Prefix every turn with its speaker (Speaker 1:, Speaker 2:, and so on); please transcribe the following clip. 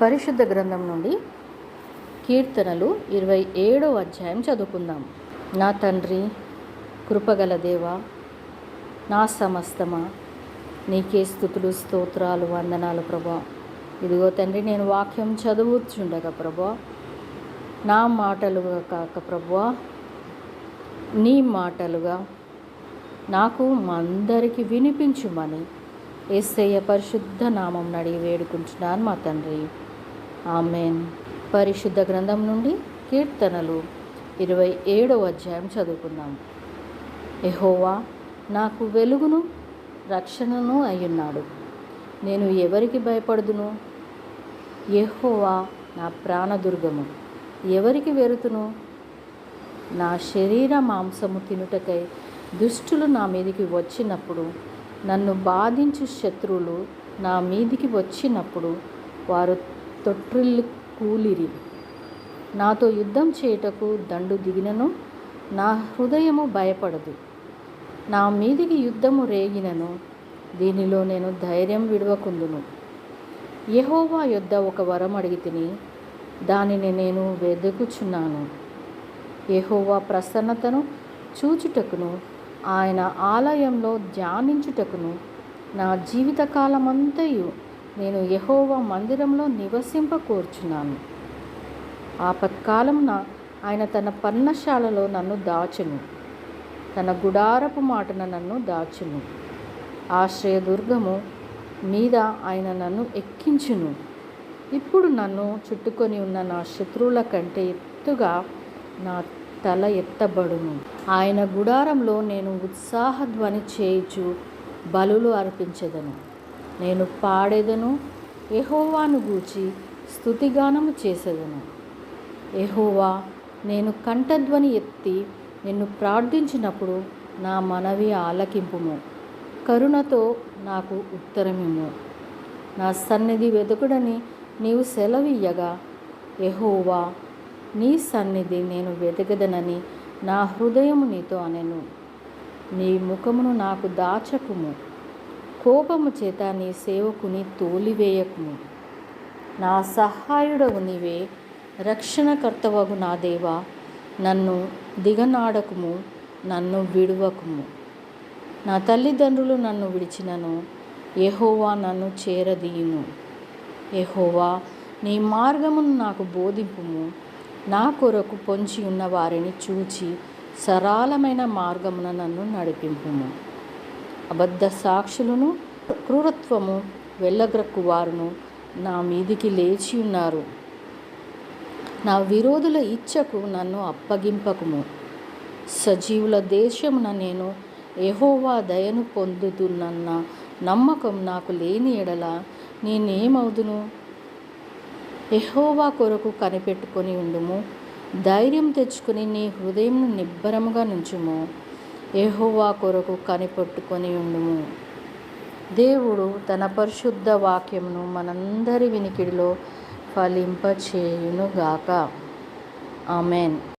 Speaker 1: పరిశుద్ధ గ్రంథం నుండి కీర్తనలు ఇరవై ఏడవ అధ్యాయం చదువుకుందాం. నా తండ్రి కృపగల దేవ నా సమస్తమా నీకే స్థుతులు స్తోత్రాలు వందనాలు ప్రభా. ఇదిగో తండ్రి నేను వాక్యం చదువుచుండగా ప్రభా. నా మాటలుగా కాక ప్రభా నీ మాటలుగా నాకు మా అందరికీ వినిపించుమని ఎస్ఐ పరిశుద్ధ నామం నడిగి వేడుకుంటున్నాను మా తండ్రి. ఆమెన్. పరిశుద్ధ గ్రంథం నుండి కీర్తనలు ఇరవై ఏడవ అధ్యాయం చదువుకుందాం. ఎహోవా నాకు వెలుగును రక్షణను అయ్యున్నాడు. నేను ఎవరికి భయపడుదును? ఎహోవా నా ప్రాణదుర్గము. ఎవరికి వెరుతును? నా శరీర మాంసము తినుటకై దుష్టులు నా మీదికి వచ్చినప్పుడు నన్ను బాధించు శత్రువులు నా మీదికి వచ్చినప్పుడు వారు తొట్రిల్లు కూలిరి. నాతో యుద్ధం చేయుటకు దండు దిగినను నా హృదయము భయపడదు. నా మీదికి యుద్ధము రేగినను దీనిలో నేను ధైర్యం విడవకుందును యహోవా యొద్ద ఒక వరం అడిగి తిని దానిని నేను వెతుకుచున్నాను యహోవా ప్రసన్నతను చూచుటకును ఆయన ఆలయంలో ధ్యానించుటకును నా జీవితకాలమంతయు నేను యహోవా మందిరంలో నివసింప కోర్చున్నాను. ఆపత్కాలంన ఆయన తన పర్ణశాలలో నన్ను దాచును. తన గుడారపు మాటన నన్ను దాచును. ఆశ్రయదుర్గము మీద ఆయన నన్ను ఎక్కించును. ఇప్పుడు నన్ను చుట్టుకొని ఉన్న నా శత్రువుల కంటే ఎత్తుగా నా తల ఎత్తబడును. ఆయన గుడారంలో నేను ఉత్సాహధ్వని చేయుచు బలులు అర్పించదను. నేను పాడేదను ఎహోవాను గూచి స్థుతిగానము చేసేదను. ఎహోవా నేను కంఠధ్వని ఎత్తి నిన్ను ప్రార్థించినప్పుడు నా మనవి ఆలకింపుము. కరుణతో నాకు ఉత్తరమిము నా సన్నిధి వెతుకుడని నీవు సెలవియ్యగా ఎహోవా నీ సన్నిధి నేను వెతకదనని నా హృదయము నీతో అనెను. నీ ముఖమును నాకు దాచకుము. కోపము చేత నీ సేవకుని తోలివేయకుము. నా సహాయుడవు నీవే రక్షణకర్తవగు నా దేవా నన్ను దిగనాడకుము నన్ను విడువకుము. నా తల్లిదండ్రులు నన్ను విడిచినను ఎహోవా నన్ను చేరదీయును. ఎహోవా నీ మార్గమును నాకు బోధింపుము. నా కొరకు పొంచి ఉన్న వారిని చూచి సరళమైన మార్గమున నన్ను నడిపింపుము. అబద్ధ సాక్షులను క్రూరత్వము వెళ్ళగ్రక్కు వారును నా మీదికి లేచి ఉన్నారు. నా విరోధుల ఇచ్చకు నన్ను అప్పగింపకుము. సజీవుల దేశమున నేను ఎహోవా దయను పొందుతున్న నమ్మకం నాకు లేని ఎడల నేనేమవుదును? ఎహోవా కొరకు కనిపెట్టుకొని ఉండుము. ధైర్యం తెచ్చుకొని నీ హృదయంను నిబ్బరముగా నుంచుము. ఎహోవా కొరకు కనిపెట్టుకొని ఉండుము. దేవుడు తన పరిశుద్ధ వాక్యమును మనందరి వినికిడిలో ఫలింపచేయునుగాక. ఆమెన్.